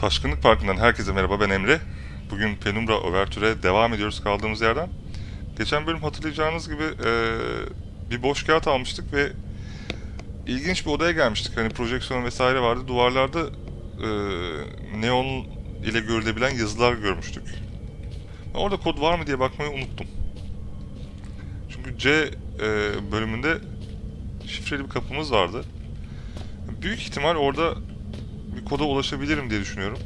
Taşkınlık Parkı'ndan herkese merhaba ben Emre. Bugün Penumbra Overture'e devam ediyoruz kaldığımız yerden. Geçen bölüm hatırlayacağınız gibi eee, bir boş kağıt almıştık ve ilginç bir odaya gelmiştik. Hani projeksiyon vesaire vardı. Duvarlarda eee, neon ile görülebilen yazılar görmüştük. Ben Orada kod var mı diye bakmayı unuttum. Çünkü C eee, bölümünde şifreli bir kapımız vardı. Büyük ihtimal orada bir koda ulaşabilirim diye düşünüyorum.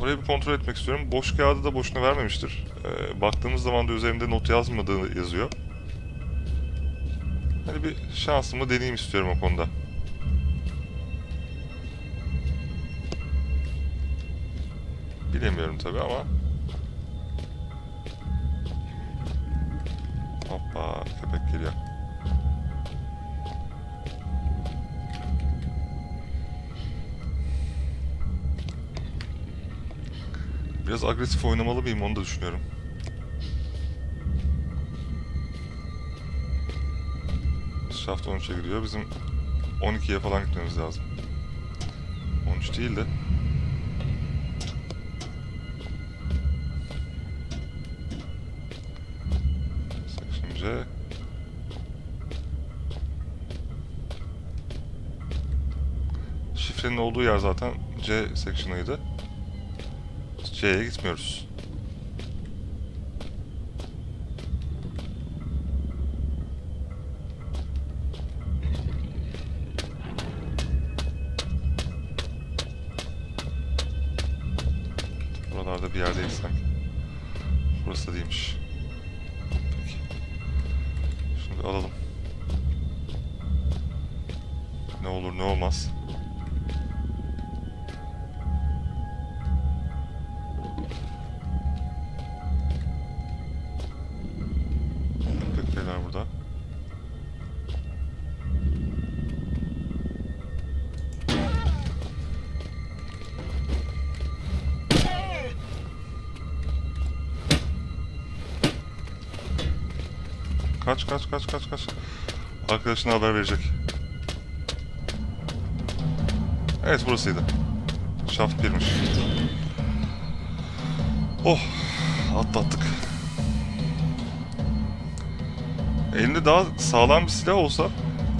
Orayı bir kontrol etmek istiyorum. Boş kağıdı da boşuna vermemiştir. Ee, baktığımız zaman da üzerinde not yazmadığı yazıyor. Hani bir şansımı deneyeyim istiyorum o konuda. Bilemiyorum tabi ama. Hoppa köpek geliyor. Biraz agresif oynamalı mıyım onu da düşünüyorum. Shaft 13'e gidiyor. Bizim 12'ye falan gitmemiz lazım. 13 değil de. C. Şifrenin olduğu yer zaten C section'ıydı. C'ye gitmiyoruz. Buralarda bir yerdeyiz sanki. Burası da değilmiş. Peki. Şimdi alalım. Ne olur ne olmaz. Kaç kaç kaç kaç kaç. Arkadaşına haber verecek. Evet burasıydı. Şaft birmiş. Oh atlattık. Elinde daha sağlam bir silah olsa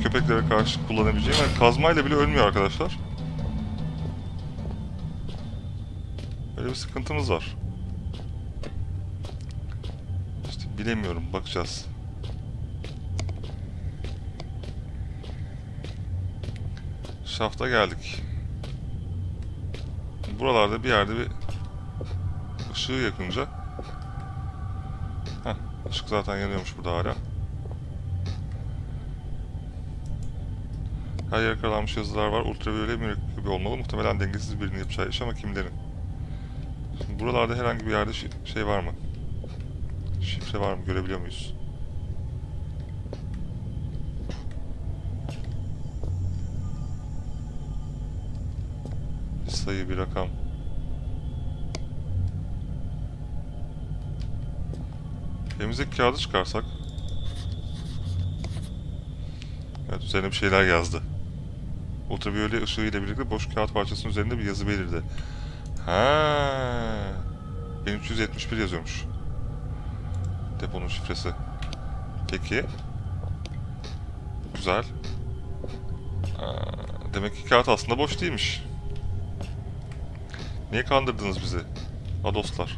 köpeklere karşı kullanabileceğim. Yani kazmayla bile ölmüyor arkadaşlar. Böyle bir sıkıntımız var. İşte bilemiyorum. Bakacağız. Şafta geldik. Buralarda bir yerde bir ışığı yakınca Heh, ışık zaten yanıyormuş burada hala. Her yer karalanmış yazılar var. Ultraviyole mürekkebi olmalı. Muhtemelen dengesiz birinin yapacağı iş ama kimlerin? Şimdi buralarda herhangi bir yerde şey var mı? Şifre var mı? Görebiliyor muyuz? Bir sayı, bir rakam. Elimizdeki kağıdı çıkarsak. Evet üzerine bir şeyler yazdı. Ultraviyole ışığı ile birlikte boş kağıt parçasının üzerinde bir yazı belirdi. Ha, 1371 yazıyormuş. Deponun şifresi. Peki. Güzel. Demek ki kağıt aslında boş değilmiş. Niye kandırdınız bizi? Adoslar.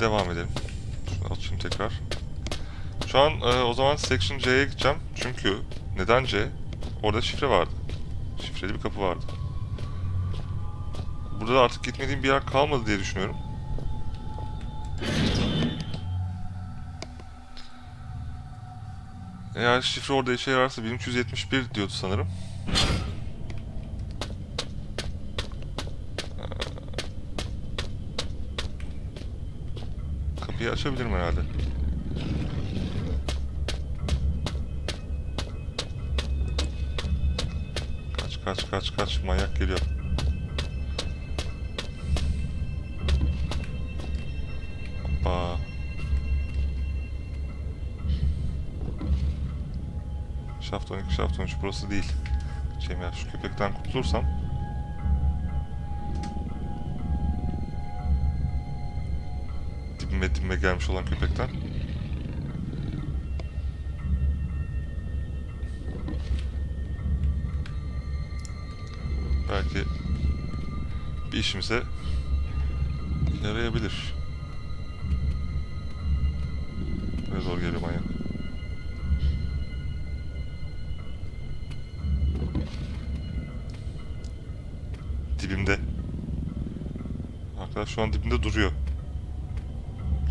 Devam edelim. Şunu açayım tekrar. Şu an e, o zaman Section C'ye gideceğim. Çünkü neden C? Orada şifre vardı. Şifreli bir kapı vardı. Burada da artık gitmediğim bir yer kalmadı diye düşünüyorum. Eğer şifre orada işe yararsa 1371 diyordu sanırım. Ee, Kapıyı açabilirim herhalde. Kaç kaç kaç kaç manyak geliyor. Hoppa. 啊 Shaft 12, Shaft 13 burası değil. Şeyim ya şu köpekten kurtulursam. Dibime gelmiş olan köpekten. Belki bir işimize yarayabilir. Ne zor geliyor manyak. Dibimde. Arkadaş şu an dibimde duruyor.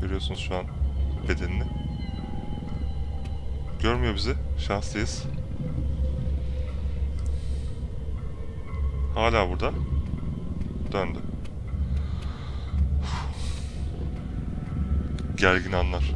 Görüyorsunuz şu an bedenini. Görmüyor bizi. Şanslıyız. Hala burada. Döndü. Gergin anlar.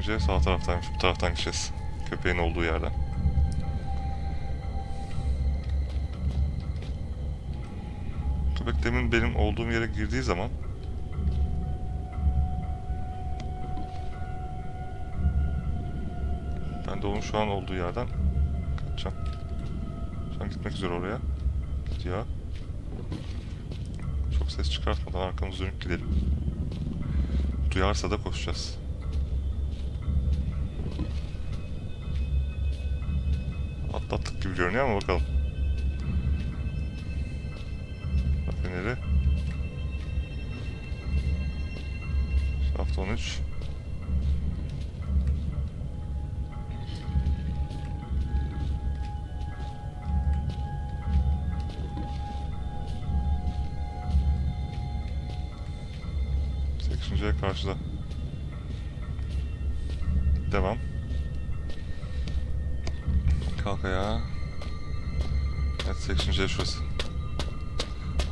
C sağ taraftaymış. Bu taraftan gideceğiz. Köpeğin olduğu yerden. Köpek demin benim olduğum yere girdiği zaman ben de onun şu an olduğu yerden kaçacağım. Şu an gitmek üzere oraya. Gidiyor. Çok ses çıkartmadan arkamızı dönüp gidelim. Duyarsa da koşacağız. Atlattık gibi görünüyor ama bakalım. Rafineri. Shaft 13. Section C karşıda. Devam. Kalk ayağa. Section C şurası.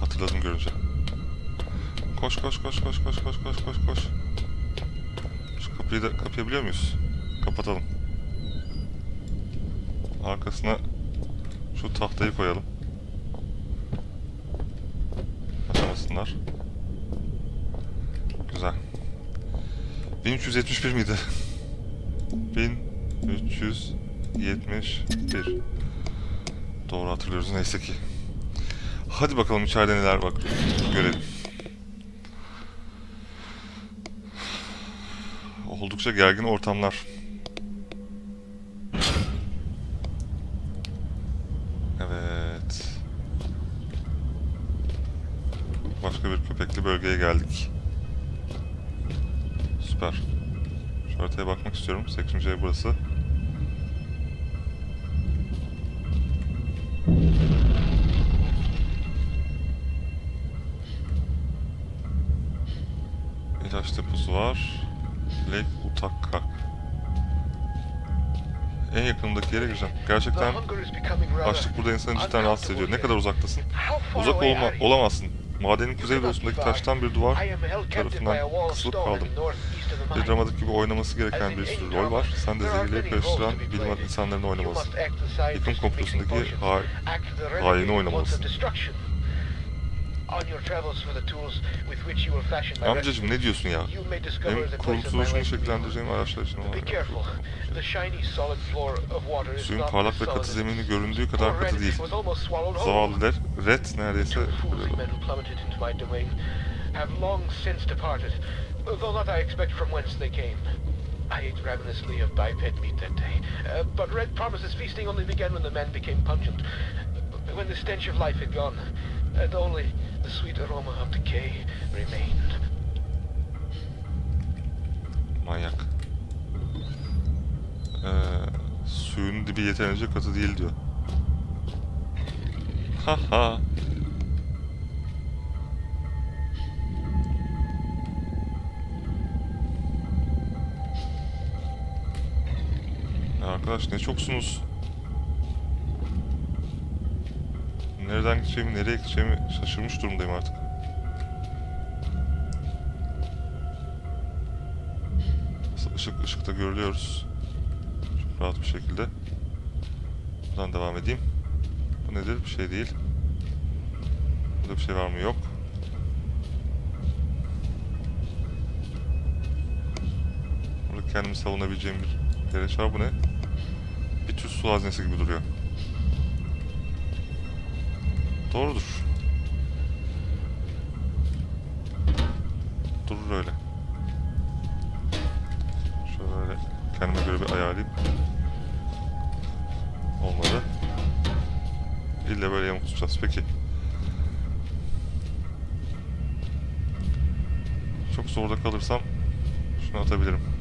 Hatırladım görünce. Koş koş koş koş koş koş koş koş koş. Şu kapıyı da kapayabiliyor muyuz? Kapatalım. Arkasına şu tahtayı koyalım. Açamasınlar. Güzel. 1371 miydi? 1371. Doğru hatırlıyoruz neyse ki. Hadi bakalım içeride neler bak görelim. Oldukça gergin ortamlar. En yakınımdaki yere gireceğim. Gerçekten açlık burada insanı cidden rahatsız ediyor. Ne kadar uzaktasın? Uzak olma, olamazsın. Madenin kuzeydoğusundaki taştan bir duvar tarafından kısılıp kaldım. Bir dramatik gibi oynaması gereken bir sürü rol var. Sen de zehirleri karıştıran bilim adamı insanların oynamalısın. Yıkım komplosundaki ha haini oynamalısın. Amcacım ne diyorsun ya? Benim kuruluşunu şekillendireceğim araçlar için olarak. Suyun parlak ve katı zemini göründüğü kadar katı değil. Zavallı der, red neredeyse have long since departed, though not I expect from whence they came. I ate ravenously of biped meat that day, uh, but Red promises feasting only began when the men became pungent, when the stench of life had gone, and only the sweet aroma of decay remained. Manyak. Ee, suyun dibi yeterince katı değil diyor. Ha ha. Arkadaş ne çoksunuz. Nereden gideceğimi, nereye gideceğimi şaşırmış durumdayım artık. Işık ışıkta görülüyoruz. rahat bir şekilde. Buradan devam edeyim. Bu nedir? Bir şey değil. Burada bir şey var mı? Yok. Burada kendimi savunabileceğim bir gereç var. Bu ne? Bir tür su haznesi gibi duruyor. Doğrudur. Durur öyle. Şöyle kendime göre bir ayarlayayım. Olmadı. İlle böyle yamuk tutacağız. Peki. Çok zorda kalırsam şunu atabilirim.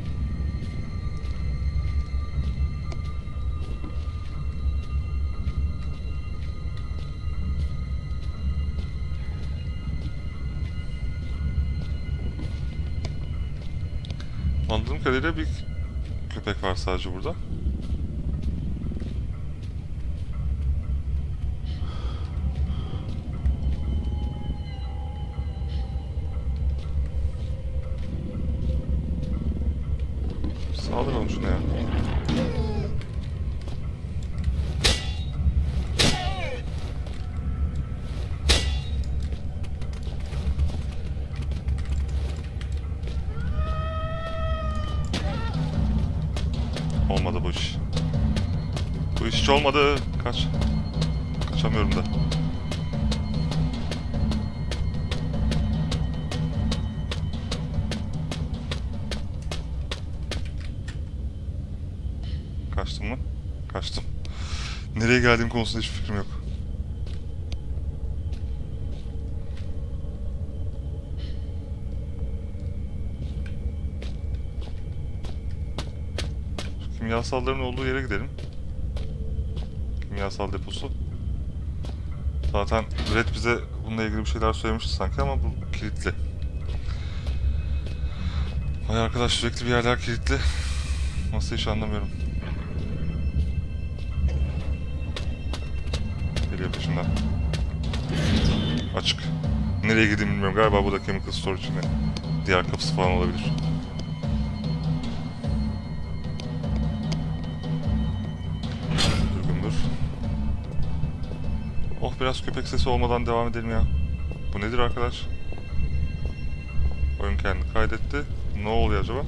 Kadarıyla bir köpek var sadece burada. Olmadı bu iş. Bu iş hiç olmadı. Kaç. Kaçamıyorum da. Kaçtım mı? Kaçtım. Nereye geldiğim konusunda hiçbir fikrim yok. Şu kimyasalların olduğu yere gidelim. Kimyasal deposu. Zaten Red bize bununla ilgili bir şeyler söylemişti sanki ama bu kilitli. Vay arkadaş sürekli bir yerler kilitli. Nasıl hiç anlamıyorum. Geliyor peşinden. Açık. Nereye gideyim bilmiyorum. Galiba bu da Chemical Store içinde. Diğer kapısı falan olabilir. Biraz köpek sesi olmadan devam edelim ya. Bu nedir arkadaş? Oyun kendi kaydetti. Ne oluyor acaba?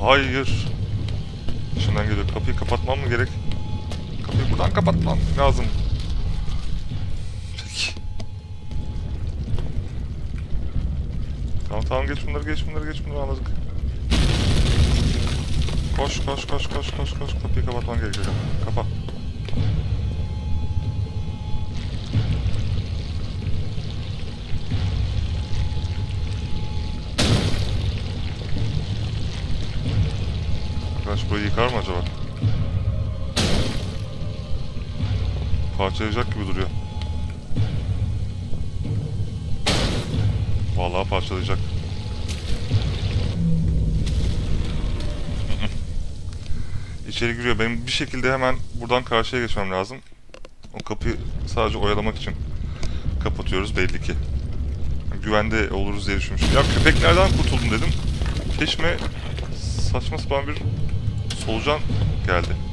Hayır. İçinden geliyor. Kapıyı kapatmam mı gerek? Kapıyı buradan kapatmam lazım. Peki. Tamam tamam geç bunları geç bunları geç bunları anladık. Koş koş koş koş koş koş kapıyı kapatman gerekiyor. Kapa. Arkadaş burayı yıkar mı acaba? Parçalayacak gibi duruyor. Vallahi parçalayacak. İçeri giriyor. Benim bir şekilde hemen buradan karşıya geçmem lazım. O kapıyı sadece oyalamak için kapatıyoruz belli ki. Güvende oluruz diye düşünmüştüm. Ya köpeklerden kurtuldum dedim. Peşime saçma sapan bir solucan geldi.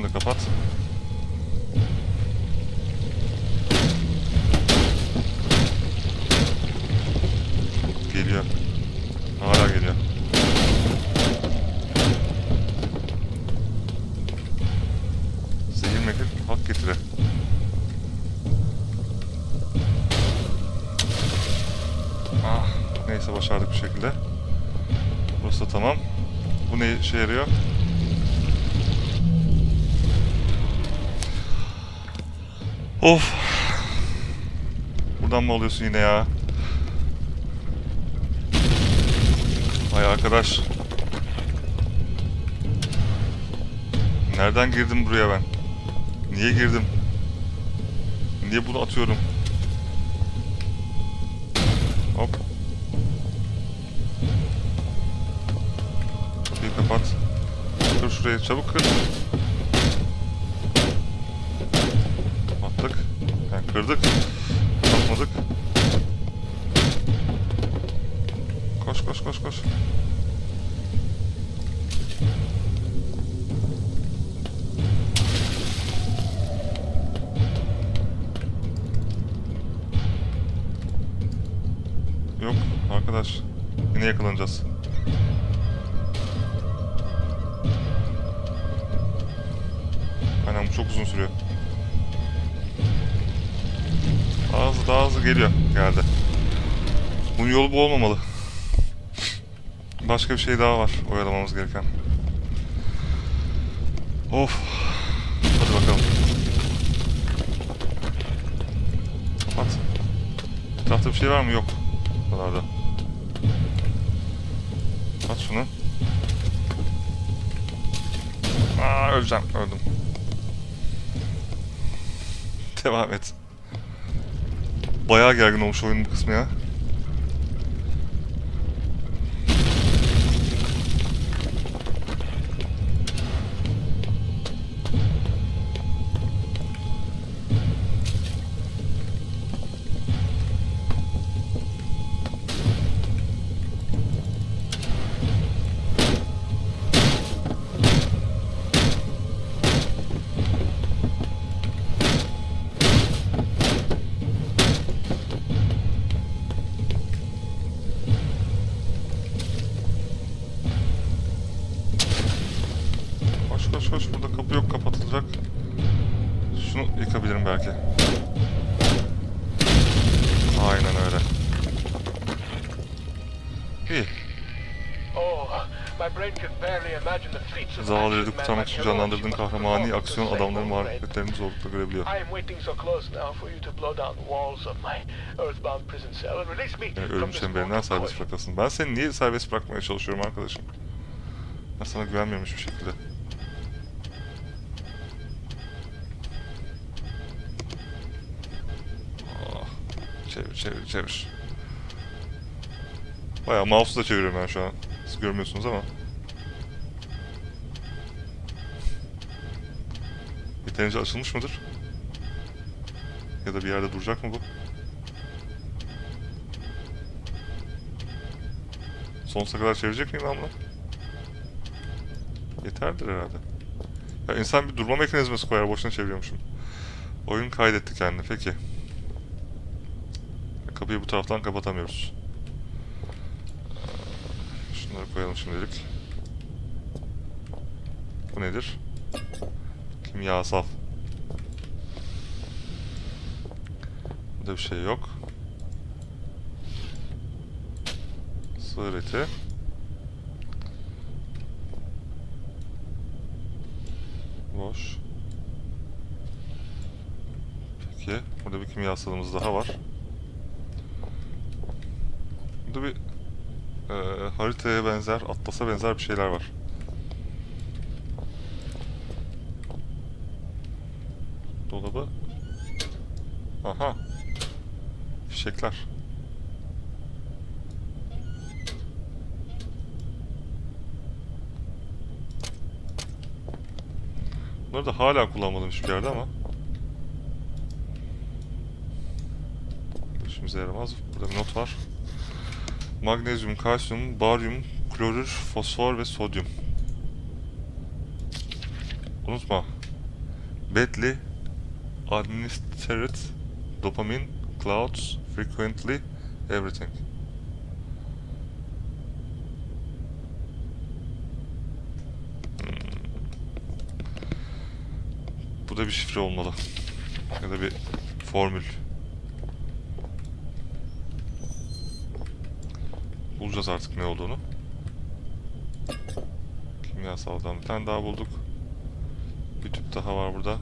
Şunu Of. Buradan mı alıyorsun yine ya? Vay arkadaş. Nereden girdim buraya ben? Niye girdim? niye bunu atıyorum? Hop. Kapıyı kapat. Kır şurayı çabuk kır. Kırdık. Kapatmadık. Koş koş koş koş. Yok arkadaş. Yine yakalanacağız. Aynen bu çok uzun sürüyor. Daha hızlı daha hızlı geliyor. Geldi. Bunun yolu bu olmamalı. Başka bir şey daha var oyalamamız gereken. Of. Hadi bakalım. Kapat. Etrafta bir şey var mı? Yok. Buralarda. At şunu. Aa öleceğim. Öldüm. Devam et. Bayağı gergin olmuş oyunun bu kısmı ya. The walls of my earthbound prison cell and release me Yani ölüm çemberinden serbest bırakasın. Ben seni niye serbest bırakmaya çalışıyorum arkadaşım? Ben sana güvenmiyorum hiçbir şekilde. Ah, Çevir çevir çevir. Bayağı mouse'u da çeviriyorum ben şu an. Siz görmüyorsunuz ama. Yeterince açılmış mıdır? Ya da bir yerde duracak mı bu? Sonsuza kadar çevirecek miyim ben bunu? Yeterdir herhalde. Ya insan bir durma mekanizması koyar, boşuna çeviriyormuşum. Oyun kaydetti kendini, peki. Kapıyı bu taraftan kapatamıyoruz. Şunları koyalım şimdilik. Bu nedir? Kimyasal. Burada bir şey yok. Sığır eti. Boş. Peki. Burada bir kimyasalımız daha var. Burada bir eee, haritaya benzer, atlasa benzer bir şeyler var. Aha. Fişekler. Bunları da hala kullanmadım hiçbir yerde ama. İşimize yaramaz. Burada bir not var. Magnezyum, kalsiyum, baryum, klorür, fosfor ve sodyum. Unutma. Badly administered dopamine clouds frequently everything. Hmm. Bu da bir şifre olmalı. Ya da bir formül. Bulacağız artık ne olduğunu. Kimyasaldan bir tane daha bulduk. Bir tüp daha var burada.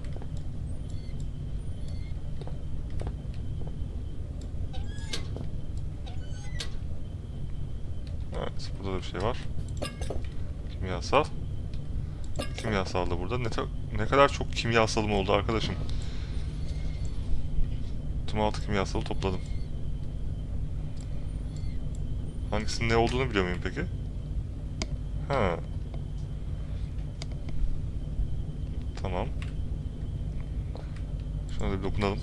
Evet, burada da bir şey var. Kimyasal. Kimyasal da burada. Ne, ne kadar çok kimyasalım oldu arkadaşım. Tüm altı kimyasalı topladım. Hangisinin ne olduğunu biliyor muyum peki? Ha. Tamam. Şuna da bir dokunalım.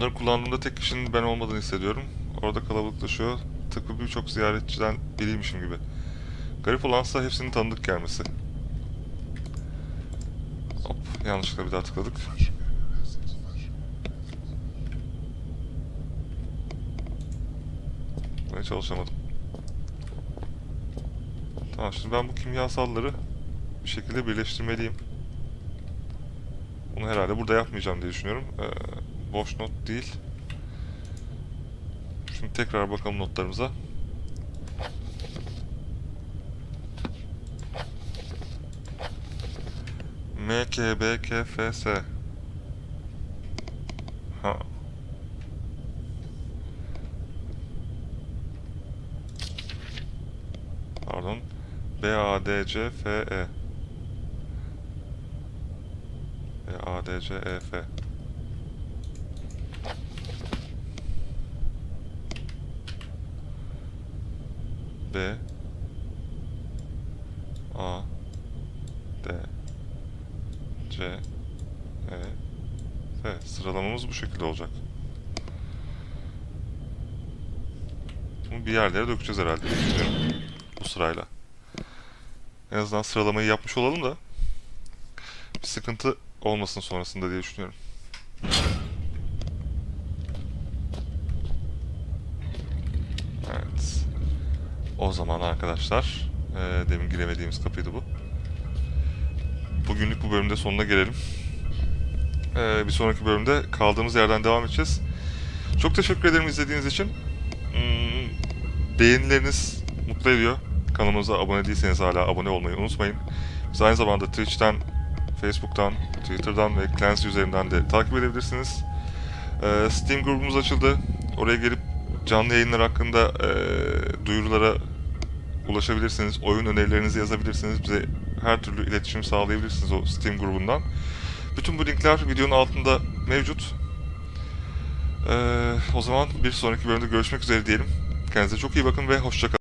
Bunları kullandığımda tek kişinin ben olmadığını hissediyorum. Orada kalabalıklaşıyor. Tıpkı birçok ziyaretçiden biriymişim gibi. Garip olansa hepsinin tanıdık gelmesi. Hop, yanlışlıkla bir daha tıkladık. Ben çalışamadım. Tamam şimdi ben bu kimyasalları bir şekilde birleştirmeliyim. Bunu herhalde burada yapmayacağım diye düşünüyorum. Ee, boş not değil. Şimdi tekrar bakalım notlarımıza. M, K, B, K, F, S. Ha. Pardon. B, A, D, C, F, E. B, A, D, C, E, F. Sıralamamız bu şekilde olacak. Bunu bir yerlere dökeceğiz herhalde. düşünüyorum. Bu sırayla. En azından sıralamayı yapmış olalım da bir sıkıntı olmasın sonrasında diye düşünüyorum. Evet. O zaman arkadaşlar, eee, demin giremediğimiz kapıydı bu. Bugünlük bu bölümde sonuna gelelim. Eee, bir sonraki bölümde kaldığımız yerden devam edeceğiz. Çok teşekkür ederim izlediğiniz için. Hmm, beğenileriniz mutlu ediyor. Kanalımıza abone değilseniz hala abone olmayı unutmayın. Biz aynı zamanda Twitch'ten, Facebook'tan, Twitter'dan ve Clancy üzerinden de takip edebilirsiniz. Eee, Steam grubumuz açıldı. Oraya gelip canlı yayınlar hakkında eee, duyurulara ulaşabilirsiniz. Oyun önerilerinizi yazabilirsiniz. Bize her türlü iletişim sağlayabilirsiniz o Steam grubundan. Bütün bu linkler videonun altında mevcut. Eee, o zaman bir sonraki bölümde görüşmek üzere diyelim. Kendinize çok iyi bakın ve hoşçakalın.